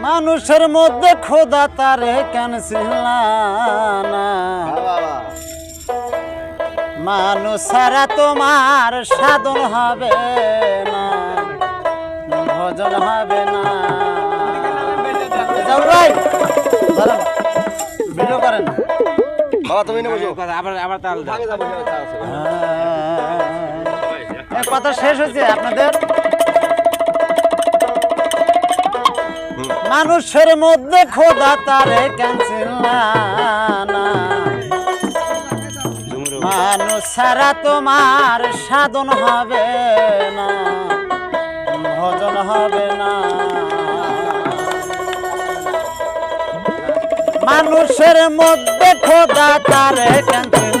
মানুষের মধ্যে খোদা তারে কেন না? মানুষ সারা তোমার সাধন হবে না ভজন হবে না। ভিডিও করেন। তুমি আবার হ্যাঁ। কথা শেষ হয়েছে আপনাদের? মানুষের মধ্যে খোদা তারে ক্যান্সেল মানুষ সারা তোমার সাধন হবে না, ভজন হবে না। মানুষের মধ্যে খোদা তারে ক্যান্সেল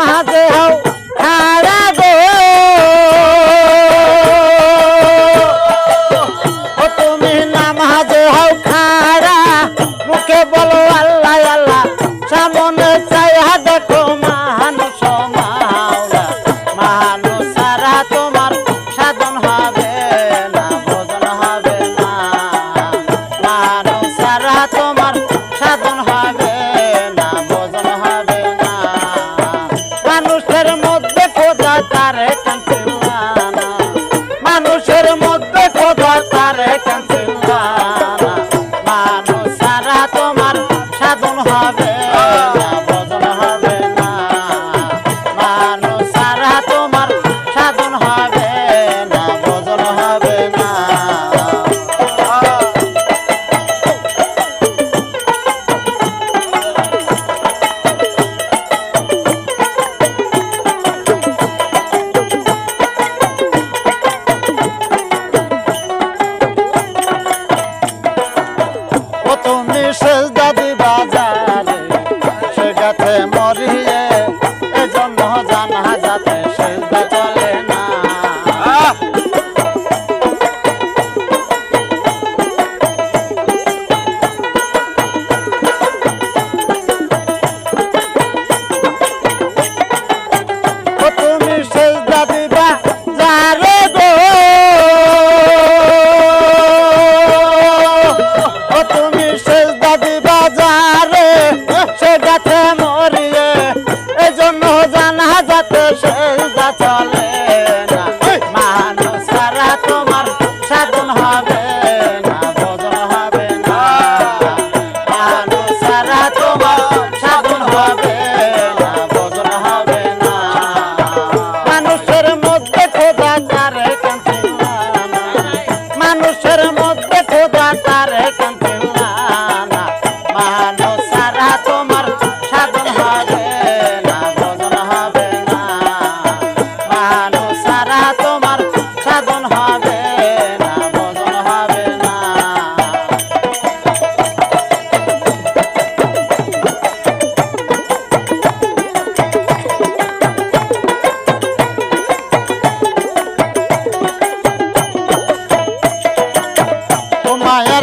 মাঝে হও খারা গো। ও তুমি নামাজে হও খারা বলো Baba.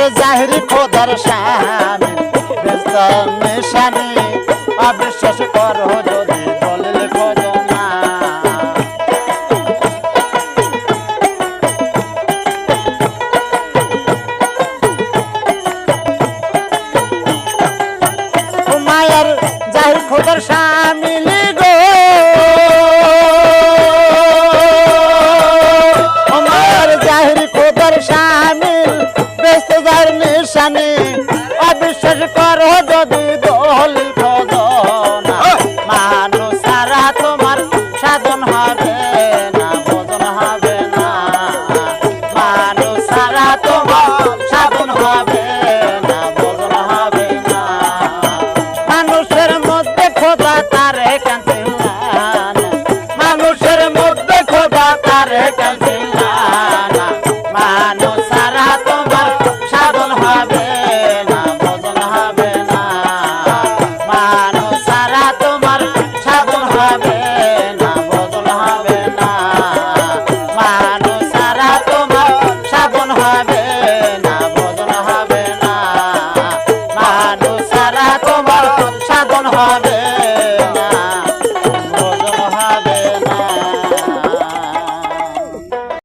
রে জাহিরি খোদার শান। নিশানি, অবিশ্বাস কর যদি বলিল খোঁজো না। মায়ের জাহির খোদার শামিল গো। মায়ের জাহির খোদার শান জানি অবিশ্বাস করো।